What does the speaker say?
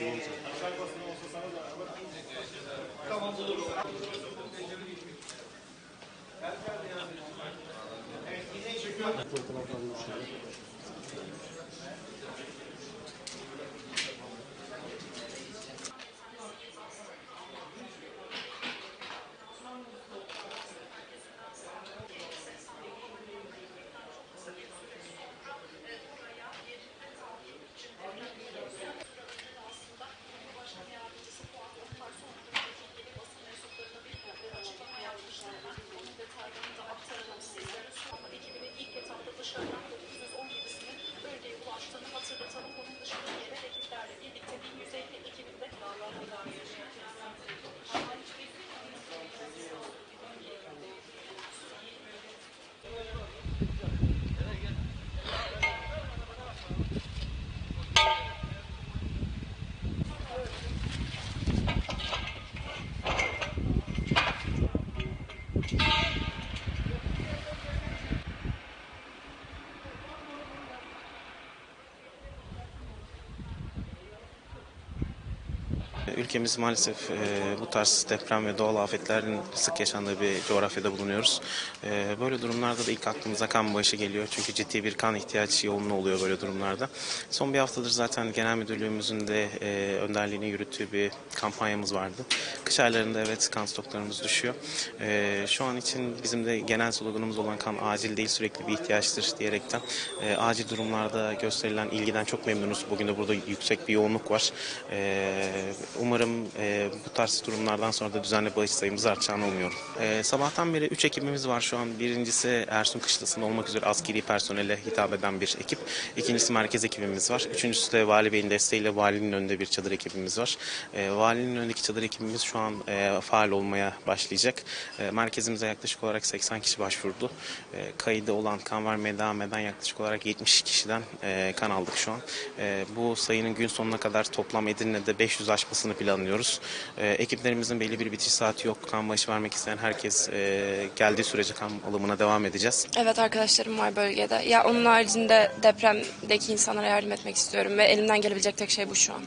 yoğun zaten. Fotoğraflar görüşelim. ekibinin Bunun dışında yerel ekiplerle birlikte 1150 ekibinde dağlar idare Ülkemiz maalesef e, bu tarz deprem ve doğal afetlerin sık yaşandığı bir coğrafyada bulunuyoruz. E, böyle durumlarda da ilk aklımıza kan bağışı geliyor. Çünkü ciddi bir kan ihtiyaç yoğunluğu oluyor böyle durumlarda. Son bir haftadır zaten genel müdürlüğümüzün de e, önderliğini yürüttüğü bir kampanyamız vardı. Kış aylarında evet kan stoklarımız düşüyor. E, şu an için bizim de genel sloganımız olan kan acil değil sürekli bir ihtiyaçtır diyerekten e, acil durumlarda gösterilen ilgiden çok memnunuz. Bugün de burada yüksek bir yoğunluk var. E, umarım e, bu tarz durumlardan sonra da düzenli bağış sayımız artacağını umuyorum. E, sabahtan beri 3 ekibimiz var şu an. Birincisi Ersun Kışlası'nda olmak üzere askeri personele hitap eden bir ekip. İkincisi merkez ekibimiz var. Üçüncüsü de Vali Bey'in desteğiyle valinin önünde bir çadır ekibimiz var. E, valinin önündeki çadır ekibimiz şu an e, faal olmaya başlayacak. E, merkezimize yaklaşık olarak 80 kişi başvurdu. E, kaydı olan kan vermeye devam eden yaklaşık olarak 70 kişiden e, kan aldık şu an. E, bu sayının gün sonuna kadar toplam Edirne'de 500 aşmasını planlıyoruz. E, ekiplerimizin belli bir bitiş saati yok. Kan başı vermek isteyen herkes e, geldiği sürece kan alımına devam edeceğiz. Evet arkadaşlarım var bölgede. Ya onun haricinde depremdeki insanlara yardım etmek istiyorum ve elimden gelebilecek tek şey bu şu an.